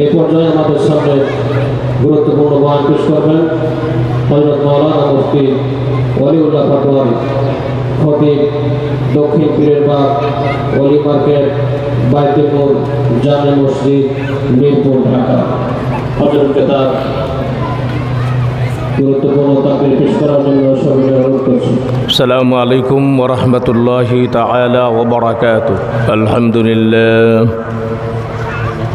এই পর্যায়ে আমাদের সামনে গুরুত্বপূর্ণ বয়ান পেশ করবেন হজরত মৌলানা মুফতি ওলিউল্লাহ পাটোয়ারি খতিব দক্ষিণ পীরের বাগ অলি মার্কেট বাইতুল জামে মসজিদ মিরপুর ঢাকা হজরতকে তার গুরুত্বপূর্ণ তাকে পেশ করার জন্য সবাই অনুরোধ করছি السلام عليكم ورحمة الله تعالى وبركاته الحمد لله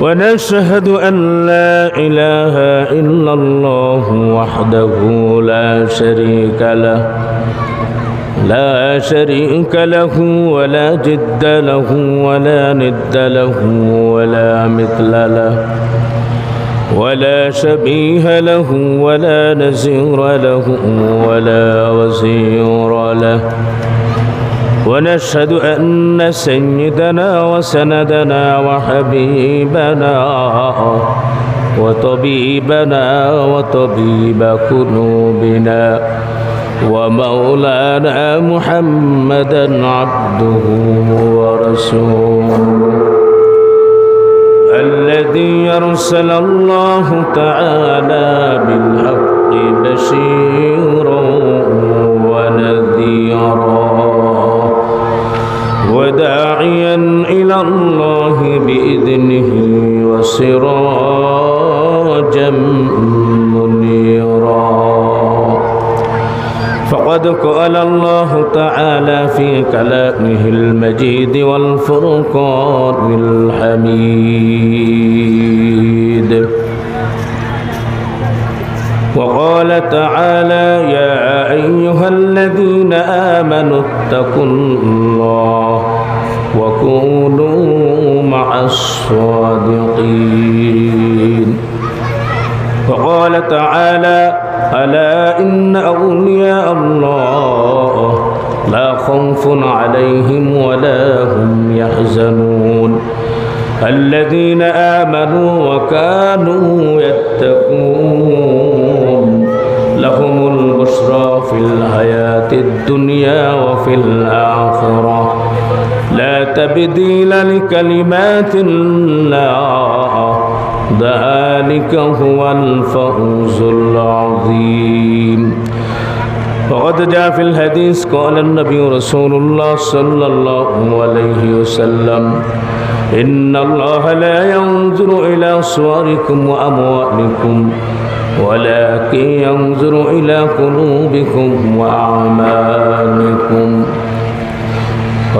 ونشهد أن لا إله إلا الله وحده لا شريك له لا شريك له ولا جد له ولا ند له ولا مثل له ولا شبيه له ولا نزير له ولا وزير له. ونشهد أن سيدنا وسندنا وحبيبنا وطبيبنا وطبيب قلوبنا ومولانا محمدا عبده ورسوله الذي أرسل الله تعالى بالحق بشيرا الله بإذنه وسراجا منيرا. فقد قال الله تعالى في كلامه المجيد والفرقان الحميد. وقال تعالى يا أيها الذين آمنوا اتقوا الله وكونوا مع الصادقين. وقال تعالى ألا إن أولياء الله لا خوف عليهم ولا هم يحزنون. الذين آمنوا وكانوا يتقون. لهم البشرى في الحياة الدنيا وفي الآخرة. لا تبديل لكلمات الله. ذلك هو الفوز العظيم. وقد جاء في الحديث قال النبي رسول الله صلى الله عليه وسلم إن الله لا ينظر إلى صوركم وأموالكم ولكن ينظر إلى قلوبكم وأعمالكم.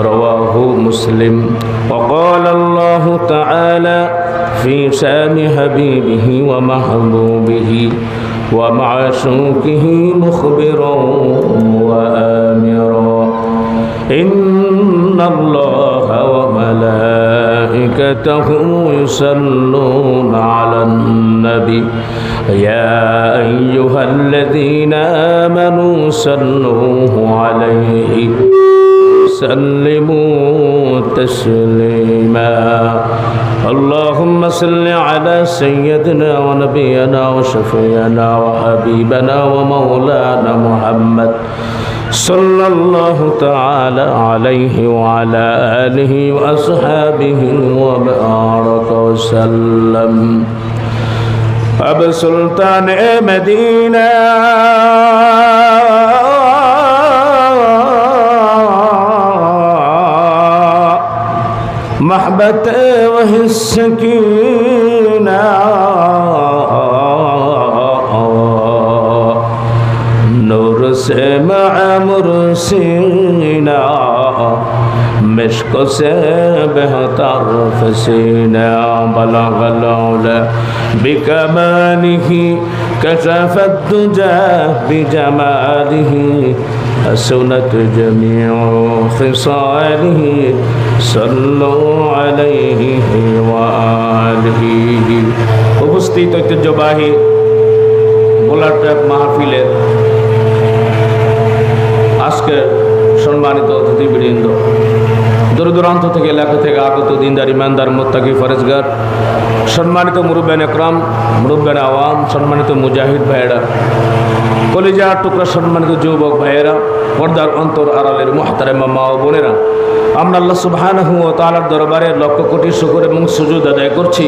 رواه مسلم. وقال الله تعالى في شأن حبيبه ومحبوبه ومعشوقه مخبرا وآمرا. إن الله وملائكته يصلون على النبي. يا أيها الذين آمنوا صلوا عليه. سلموا تسليما. اللهم صل على سيدنا ونبينا وشفينا وحبيبنا ومولانا محمد صلى الله تعالى عليه وعلى آله وأصحابه وبارك وسلم. أبو سلطان مدينة. الرعبة والسكينة نور سے مع مرسینا مشک سے بہتر فسینا بلغ العلا بکمانه كشف الدجى بجماله حسنت جميع خصاله উপস্থিত ঐতিহ্যবাহী বোলারট্যাপ মাহফিলের আজকের সম্মানিত অতিথিবৃন্দ। দূর দূরান্ত থেকে এলাকা থেকে আগত দিনদার ইমানদার মোত্তাকি ফরেজগার, সম্মানিত মুরুবেন একরাম মুরুবেন আওয়াম, সম্মানিত মুজাহিদ ভাইয়েরা, কলিজার টুকরা সম্মানিত যুবক ভাইয়েরা, পর্দার অন্তর আড়ালের মহাতারে মা ও বোনেরা আমরা আল্লাহ সুবহানাহু ও তাআলার দরবারে লক্ষ কোটি শুকর এবং সুজুদ আদায় করছি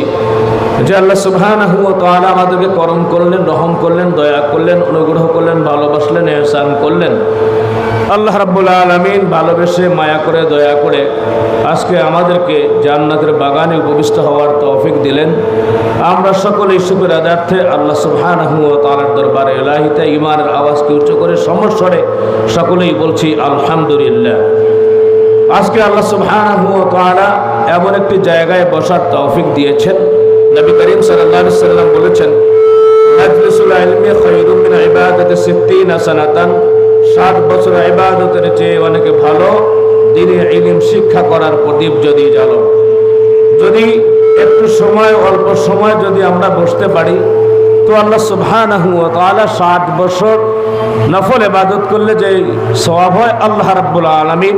যে আল্লাহ সুবহানাহু ও আমাদেরকে করম করলেন, রহম করলেন, দয়া করলেন, অনুগ্রহ করলেন, ভালোবাসলেন, এহসান করলেন। আল্লাহ রাব্বুল আলামিন ভালোবেসে, মায়া করে, দয়া করে আজকে আমাদেরকে জান্নাতের বাগানে উপবিষ্ট হওয়ার তৌফিক দিলেন। আমরা সকলেই শুকর আদার্থে আল্লাহ সুবহানাহু ও তাআলার দরবারে এলাহিতে ইমানের আওয়াজকে উচ্চ করে সমস্বরে সকলেই বলছি, আলহামদুলিল্লাহ। আজকে আল্লাহ সুবহানাহু এমন একটি জায়গায় বসার তৌফিক দিয়েছেন। নবী করিম সাল্লাম বলেছেন, মাজলিসুল ইলমি খায়রুম ইবাদাতি 60 সানাতান। 60 বছর ইবাদতের চেয়ে অনেক ভালো শিক্ষা করার প্রদীপ যদি যদি একটু সময়, অল্প সময় যদি আমরা বসতে পারি, তো আল্লাহ সুবহানাহু ওয়া তাআলা 60 বছর নফল এবাদত করলে যে সওয়াব হয়, আল্লাহ রাব্বুল আলামিন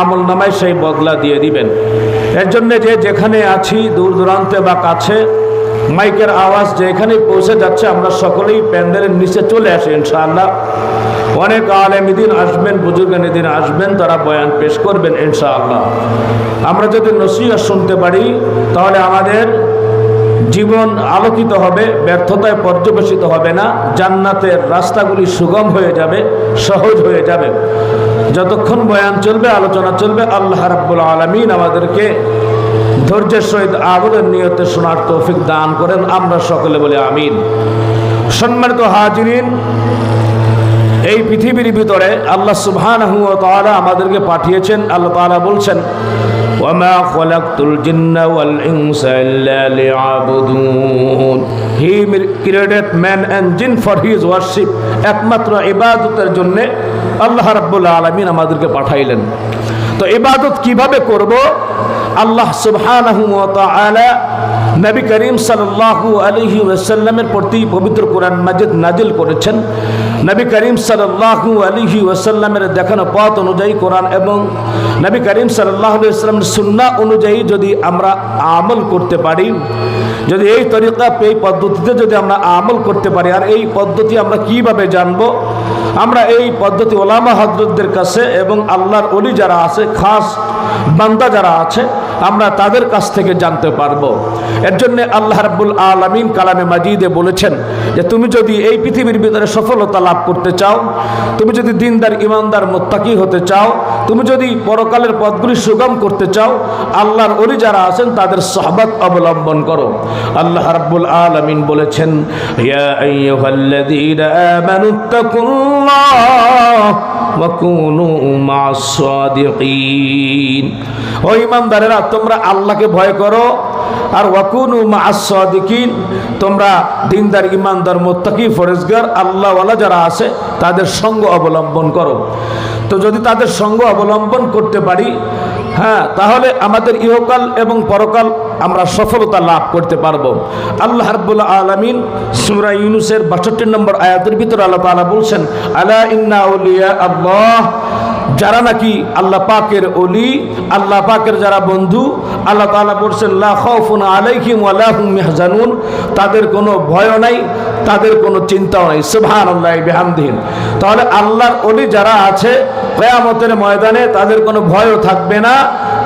আমল নামায় সেই বদলা দিয়ে দিবেন। এর জন্য যে যেখানে আছি, দূর দূরান্তে বা কাছে, মাইকের আওয়াজ যেখানে পৌঁছে যাচ্ছে, আমরা সকলেই প্যান্ডেলের নিচে চলে আসি ইনশাআল্লাহ। অনেক আলেমিদিন আসবেন বুজুর্গানিদিন আসবেন, তারা বয়ান পেশ করবেন ইনশাআল্লাহ। আমরা যদি নসিহত শুনতে পারি, তাহলে আমাদের জীবন আলোকিত হবে, ব্যর্থতায় পর্যবেসিত হবে না, জান্নাতের রাস্তাগুলি সুগম হয়ে যাবে, সহজ হয়ে যাবে। যতক্ষণ বয়ান চলবে, আলোচনা চলবে, আল্লাহ রাব্বুল আলমিন আমাদেরকে ধৈর্যের সহিত আগুনের নিয়তে শোনার তৌফিক দান করেন। আমরা সকলে বলে আমিন। সম্মানিত হাজিরিন, এই পৃথিবীর ভিতরে আল্লাহ সুবহানাহু ওয়া আমাদেরকে পাঠিয়েছেন। আল্লাহ তাআলা বলছেন ওয়ামা خلقت الجن والإنس إلا ইল্লা He created man man jinn for his worship একমাত্র ইবাদতের জন্য আল্লাহ রাব্বুল আলামিন আমাদেরকে পাঠাইলেন। তো ইবাদত কীভাবে করব? আল্লাহ সুবহানাহু ওয়া তাআলা নবী করিম সাল্লাল্লাহু আলাইহি ওয়াসাল্লামের প্রতি পবিত্র কোরআন মাজিদ নাজিল করেছেন। নবী করিম সাল্লাল্লাহু আলাইহি ওয়াসাল্লামের দেখানো পথ অনুযায়ী কোরআন এবং নবী করিম সাল্লাল্লাহু আলাইহি ওয়াসাল্লামের সুন্নাহ অনুযায়ী যদি আমরা আমল করতে পারি, যদি এই তরিকা, এই পদ্ধতিতে যদি আমরা আমল করতে পারি, আর এই পদ্ধতি আমরা কীভাবে জানব? আমরা এই পদ্ধতি ওলামা হজরতদের কাছে এবং আল্লাহর অলি যারা আছে, খাস বান্দা যারা আছে আমরা তাদের কাছ থেকে জানতে পারব। এর জন্য আল্লাহ রাব্বুল আলামিন কালামে মাজিদে বলেছেন যে, তুমি যদি এই পৃথিবীর ভিতরে সফলতা লাভ করতে চাও, তুমি যদি দিনদার ইমানদার মোত্তাকি হতে চাও, তুমি যদি পরকালের পথগুলি সুগম করতে চাও, আল্লাহর অলি যারা আছেন তাদের সহবত অবলম্বন করো। আল্লাহ রাব্বুল আলামিন বলেছেন ও ইমানদারেরা তোমরা আল্লাহকে ভয় করো। আর ওয়াকুনু মাসাদিকিন তোমরা দিনদার ইমানদার মোত্তাকি, ফরেজগার, আল্লাহওয়ালা যারা আছে, তাদের সঙ্গ অবলম্বন করো। তো যদি তাদের সঙ্গ অবলম্বন করতে পারি হ্যাঁ তাহলে আমাদের ইহকাল এবং পরকাল আমরা সফলতা লাভ করতে পারব। আল্লাহ রাব্বুল আলামিন সূরা ইউনুসের 62 নম্বর আয়াতের ভিতরে আল্লাহ তাআলা বলছেন, আলা ইন্না আউলিয়া আল্লাহ যারা নাকি আল্লাহ পাকের অলি আল্লাহ পাকের যারা বন্ধু, আল্লাহ তাআলা বলছেন, লা খাউফুন আলাইহিম ওয়া লা হুম ইয়াহজানুন তাদের কোনো ভয় নাই, তাদের কোনো চিন্তাও নাই। সুবহানাল্লাহ বিহামদিহি। তাহলে আল্লাহর অলি যারা আছে কিয়ামতের ময়দানে তাদের কোনো ভয়ও থাকবে না,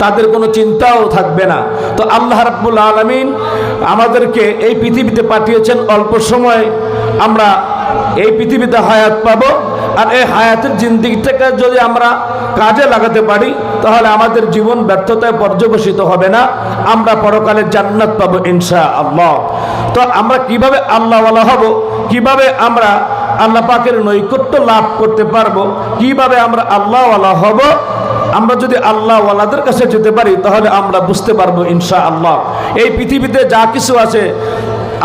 তাদের কোনো চিন্তাও থাকবে না। তো আল্লাহ রাব্বুল আলামিন আমাদেরকে এই পৃথিবীতে পাঠিয়েছেন, অল্প সময় আমরা এই পৃথিবীতে হায়াত পাবো। আর এই হায়াতের জিন্দিগিটাকে যদি আমরা কাজে লাগাতে পারি, তাহলে আমাদের জীবন ব্যর্থতায় পর্যবসিত হবে না। আমরা পরকালে জান্নাত পাবো ইনশা আল্লাহ তো আমরা কীভাবে আল্লাহওয়ালা হব, কীভাবে আমরা আল্লাহ পাকের নৈকট্য লাভ করতে পারব। কীভাবে আমরা আল্লাহওয়ালা হব? আমরা যদি আল্লাহ ওয়ালাদের কাছে যেতে পারি, তাহলে আমরা বুঝতে পারব ইনশা আল্লাহ এই পৃথিবীতে যা কিছু আছে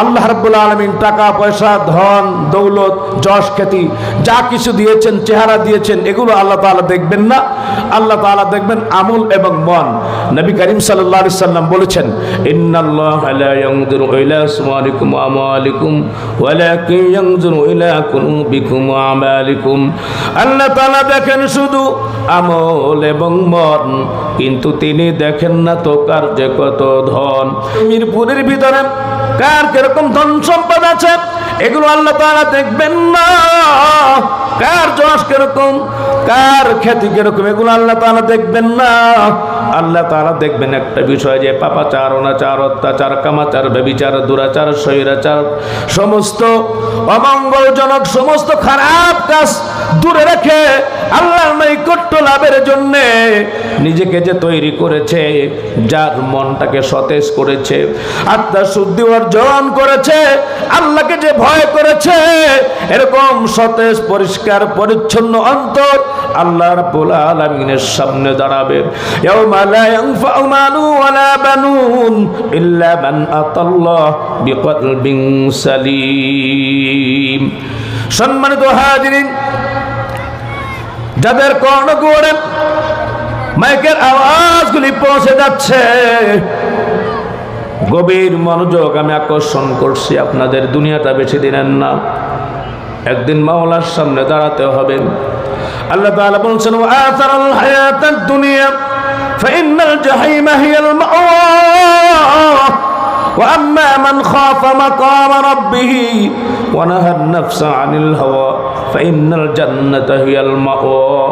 আল্লাহ রাব্বুল আলমিন টাকা, পয়সা, ধন, দৌলত, যশ, খ্যাতি, যা কিছু দিয়েছেন, চেহারা দিয়েছেন, এগুলো আল্লাহ তাআলা দেখবেন না। আল্লাহ তাআলা দেখবেন আমল এবং মন। নবী করিম আলাইহি সাল্লাম বলেছেন আল্লাহ তাআলা দেখেন শুধু আমল এবং মন, কিন্তু তিনি দেখেন না তো কার যে কত ধন। মিরপুরের ভিতরে কার কীরকম ধন সম্পদ আছে? এগুলো আল্লাহ তারা দেখবেন না। কার যশ কীরকম? কার খ্যাতি কীরকম? এগুলো আল্লাহ তারা দেখবেন না। আল্লাহ তারা দেখবেন একটা বিষয় যে পাপাচার অনাচার অত্যাচার, কামাচার ব্যবিচার দুরাচার স্বৈরাচার সমস্ত অমঙ্গলজনক, সমস্ত খারাপ কাজ দূরে রেখে আল্লাহর নৈকট্য লাভের জন্যে নিজেকে যে তৈরি করেছে, যার মনটাকে সতেজ করেছে, আত্মা শুদ্ধি অর্জন করেছে, আল্লাহকে যে ভয় করেছে, এরকম সতেজ, পরিষ্কার, পরিচ্ছন্ন অন্তর আল্লাহ রাব্বুল আলামিনের সামনে দাঁড়াবে। ইয়াউমা লা ইয়ানফাউ মালু ওয়ালা বানুন ইল্লা মান আতাল্লাহ বিকলবিন সালিম সম্মানিত হাজিরিন, যাদের কর্ণকুড়ে মাইকের আওয়াজগুলি পৌঁছে যাচ্ছে, গভীর মনোযোগ আমি আকর্ষণ করছি আপনাদের দুনিয়াটা বেশি দিনের না। একদিন মাওলার সামনে দাঁড়াতে হবে। আল্লাহ বলছেন দুনিয়া ফাইনাল জাহিমা হিয়াল মাওয়া وأما من خاف مقام ربه ونهى النفس عن الهوى فإن الجنة هي المأوى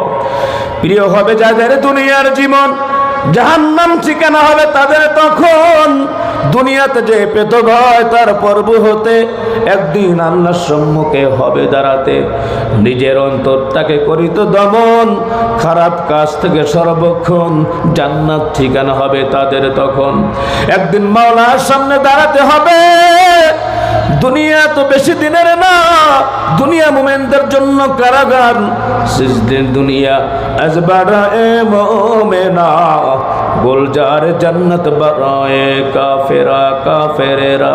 প্রিয় হবে যাদের দুনিয়ার জীবন জাহান্নাম ঠিকানা হবে তাদের তখন। দুনিয়াতে যে পেত ভয় তার পর্ব হতে একদিন আল্লাহর সম্মুখে হবে দাঁড়াতে। নিজের অন্তরটাকে করিত দমন, খারাপ কাজ থেকে সর্বক্ষণ জান্নাত ঠিকানা হবে তাদের তখন। একদিন মাওলার সামনে দাঁড়াতে হবে। দুনিয়া তো বেশি দিনের না। দুনিয়া মোমেনদের জন্য কারাগার। সিজদিন দুনিয়া আজ বাড়া এ মোমেনা গোলজার জন্নত বরায়ে কাফেরা, কাফেরেরা।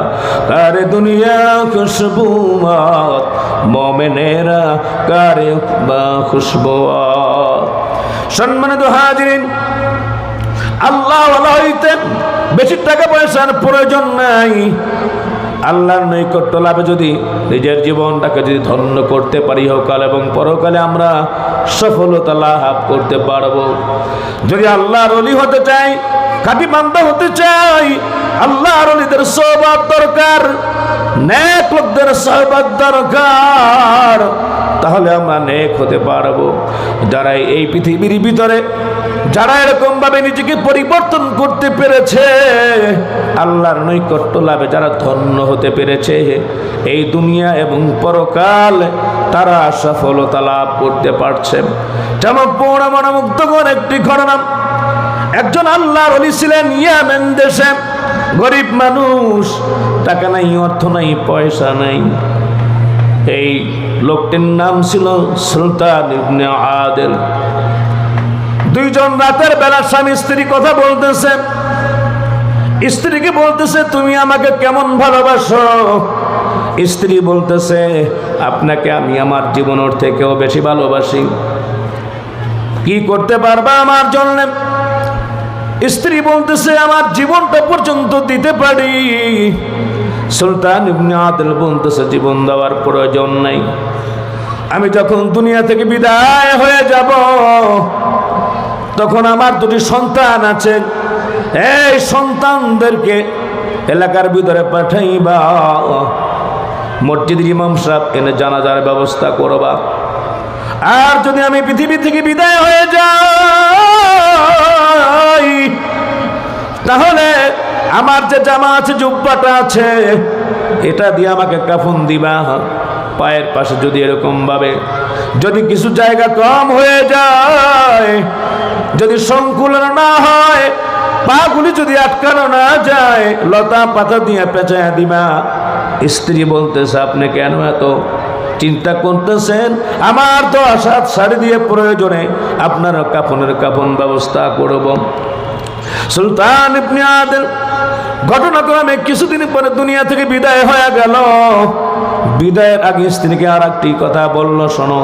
কারে দুনিয়া খুশবুয়াত মোমেনেরা কারে বা খুশবুয়াত সম্মানিত হাজিরিন, আল্লাহ হইতে বেশি টাকা পয়সার প্রয়োজন নাই। আল্লাহর নৈকট্য লাভে যদি নিজের জীবনটাকে যদি ধন্য করতে পারি হোকাল এবং পরকালে আমরা সফলতা লাভ করতে পারব। যদি আল্লাহর অলি হতে চাই, খাটি বান্দা হতে চাই, আল্লাহর অলিদের সৌবাদ দরকার সহবাদ দরকার, তাহলে আমরা নেক হতে পারব। যারা এই পৃথিবীর ভিতরে যারা এরকম ভাবে নিজেকে পরিবর্তন করতে পেরেছে, আল্লাহর নৈকট্য লাভে যারা ধন্য হতে পেরেছে, এই দুনিয়া এবং পরকাল তারা সফলতা লাভ করতে পারছে। একটি ঘটনা, একজন আল্লাহর অলি ছিলেন ইয়ামেন দেশে, গরিব মানুষ, টাকা নাই, অর্থ নাই, পয়সা নাই। এই লোকটির নাম ছিল সুলতান আদেল। দুইজন রাতের বেলা স্বামী স্ত্রী কথা বলতেছে। স্ত্রীকে বলতেছে, তুমি আমাকে কেমন ভালোবাসো? স্ত্রী বলতেছে, আপনাকে আমি আমার জীবনের থেকেও বেশি ভালোবাসি। কি করতে পারবা আমার জন্য? স্ত্রী বলতেছে, আমার জীবনটা পর্যন্ত দিতে পারি। সুলতান ইবনে আদিল বলতেছে, জীবন দেওয়ার প্রয়োজন নাই। আমি যখন দুনিয়া থেকে বিদায় হয়ে যাব তখন আমার দুটি সন্তান আছে। এই সন্তানদেরকে এলাকার ভিতরে পাঠাইবা। মসজিদের ইমাম সাহেব, এনে জানাজার ব্যবস্থা করবা। আর যদি আমি পৃথিবী থেকে বিদায় হয়ে যাই, তাহলে আমার যে জামা আছে, জুব্বাটা আছে, এটা দিয়ে আমাকে কাফন দিবা। পায়ের পাশে যদি এরকম ভাবে যদি কিছু জায়গা কম হয়ে যায় যদি সংকুলন না হয়, পাগুলি যদি আটকানো না যায়, লতা পাতা দিয়ে পেঁচায় দিবা। স্ত্রী বলতেছে, আপনি কেন এত চিন্তা করতেছেন? আমার তো আসাদ শাড়ি দিয়ে প্রয়োজনে আপনার কাপনের কাপন ব্যবস্থা করব। সুলতান ইবনে আদেল ঘটনাক্রমে কিছুদিন পরে দুনিয়া থেকে বিদায় হয়ে গেল। বিদায়ের আগে স্ত্রীকে আর একটি কথা বলল, শোনো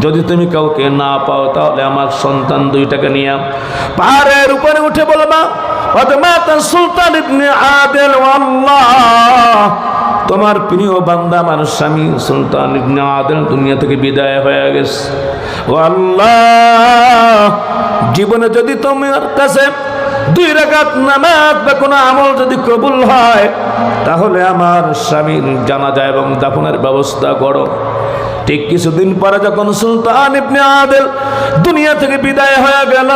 যদি তুমি কাউকে না পাও তাহলে আমার সন্তান দুইটাকে নিয়ে পাহাড়ের উপরে উঠে বলবা সুলতান আদেল তোমার প্রিয় বান্দা আমার স্বামী সুলতান আদল দুনিয়া থেকে বিদায় হয়ে গেছে। ও আল্লাহ, জীবনে যদি তোমার কাছে দুই রাকাত নামাজ বা কোনো আমল যদি কবুল হয়, তাহলে আমার স্বামীর জানাজা এবং দাফনের ব্যবস্থা করো। ঠিক কিছুদিন পরে যখন সুলতান ইবনে আদেল দুনিয়া থেকে বিদায় হয়ে গেল,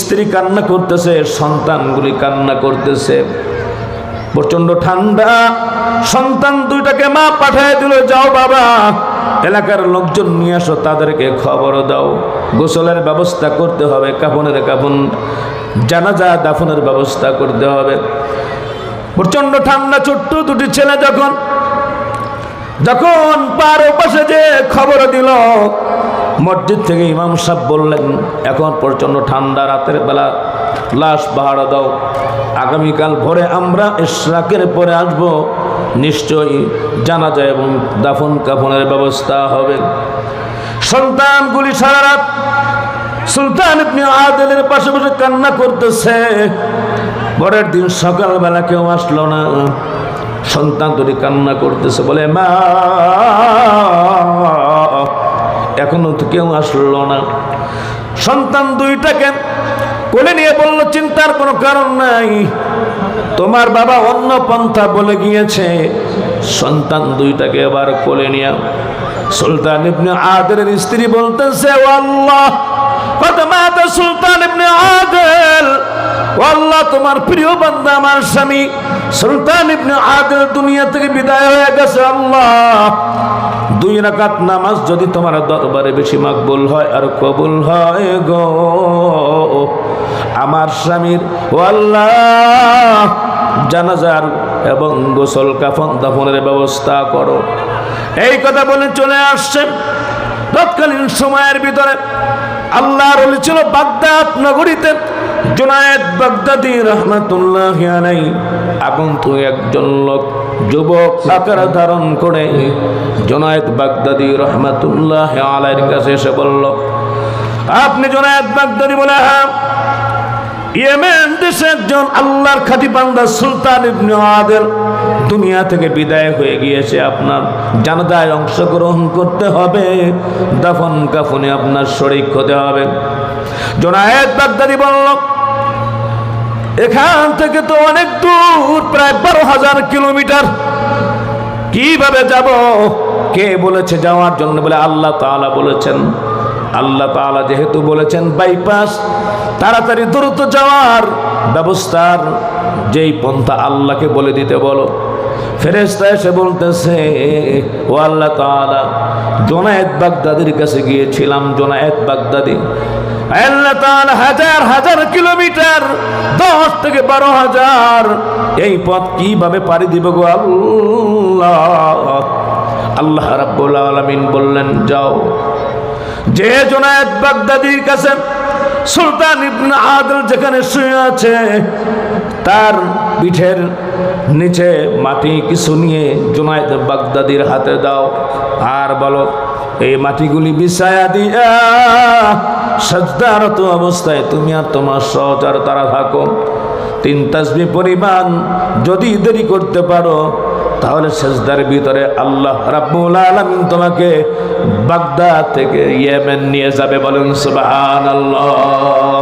স্ত্রী কান্না করতেছে, সন্তানগুলি কান্না করতেছে। প্রচণ্ড ঠান্ডা, সন্তান দুইটাকে মা পাঠায় দিল, যাও বাবা, এলাকার লোকজন নিয়ে আসো, তাদেরকে খবর দাও। গোসলের ব্যবস্থা করতে হবে, কাফনের কাফন, জানাজা দাফনের ব্যবস্থা করতে হবে। প্রচণ্ড ঠান্ডা, ছোট্ট দুটি ছেলে যখন যখন পার পাশে যে খবর দিল, মসজিদ থেকে ইমাম সাহেব বললেন, এখন প্রচণ্ড ঠান্ডা, রাতের বেলা লাশ বাহারা দাও। আগামীকাল ভোরে আমরা ইশরাকের পরে আসব। নিশ্চয়ই জানা যায় এবং দাফন কাফনের ব্যবস্থা হবে। সন্তানগুলি সারা রাত সুলতান ইবনে আদেলের পাশে বসে কান্না করতেছে। পরের দিন সকালবেলা কেউ আসলো না। সন্তান দুটি কান্না করতেছে, বলে, মা, এখনও তো কেউ আসলো না। সন্তান দুইটাকে কোলে নিয়ে বলল, চিন্তার কোনো কারণ নাই। তোমার বাবা অন্য পন্থা বলে গিয়েছে। সন্তান দুইটাকে এবার কোলে নিয়ে সুলতান ইবনে আদের স্ত্রী বলতেছে আল্লাহ কত মাতা সুলতান ইবনে আদেল। আল্লাহ তোমার প্রিয় বান্দা আমার স্বামী। সুলতান ইবনে আদেল দুনিয়া থেকে বিদায় হয়ে গেছে, আল্লাহ। দুই রাকাত নামাজ যদি তোমার দরবারে বেশি মাকবুল হয় আর কবুল হয় গো। আমার স্বামীর ও আল্লাহ জানাজার এবং গোসল কাফন দাফনের ব্যবস্থা করো। এই কথা বলে চলে আসছে। তৎকালীন সময়ের ভিতরে আল্লাহর অলি ছিল বাগদাদ নগরীতে। জোনায়েদ বাগদাদি রহমাতুল্লাহ আলাই আগন্তুক একজন লোক, যুবক আকার ধারণ করে জোনায়েদ বাগদাদি রহমাতুল্লাহ আলাইয়ের কাছে এসে বলল, আপনি জোনায়েদ বাগদাদি বলে হ্যাঁ ইয়েমেন দেশে একজন আল্লাহর খাঁটি বান্দা সুলতান ইবনে আদেল দুনিয়া থেকে বিদায় হয়ে গিয়েছে। আপনার জানাজায় অংশগ্রহণ করতে হবে। দাফন কাফনে আপনার শরিক হতে হবে। জোনায়েদ বাগদাদি বলল, এখান থেকে তো অনেক দূর, প্রায় বারো হাজার কিলোমিটার। কীভাবে যাব? কে বলেছে যাওয়ার জন্য? বলে আল্লাহ তাআলা বলেছেন। আল্লাহ তাআলা যেহেতু বলেছেন, বাইপাস তাড়াতাড়ি দ্রুত যাওয়ার ব্যবস্থার যেই পন্থা আল্লাহকে বলে দিতে বলো। ফেরেস্তা এসে বলতেছে, ও আল্লাহ তাআলা, জোনায়েদ বাগদাদির কাছে গিয়েছিলাম, জোনায়েদ বাগদাদি। আল্লাহ তাআলা হাজার হাজার কিলোমিটার, দশ থেকে বারো হাজার, এই পথ কীভাবে পাড়ি দিব গো আল্লাহ? আল্লাহ রাব্বুল আলামিন বললেন, যাও। যে জোনায়েদ বাগদাদির কাছে সুলতান ইবনে আদল যেখানে শুয়ে আছে, তার পিঠের নিচে মাটি কিছু নিয়ে জোনায়েদ বাগদাদির হাতে দাও। আর বলো, এই মাটিগুলি বিছায়া দিয়া সজ্জারত অবস্থায় তুমি আর তোমার সহচার তারা থাকো। তিন তাসবি পরিমাণ যদি দেরি করতে পারো তাহলে সেজদার ভিতরে আল্লাহ রাব্বুল আলম তোমাকে বাগদাদ থেকে ইয়েমেন নিয়ে যাবে বলুন সুবহানাল্লাহ।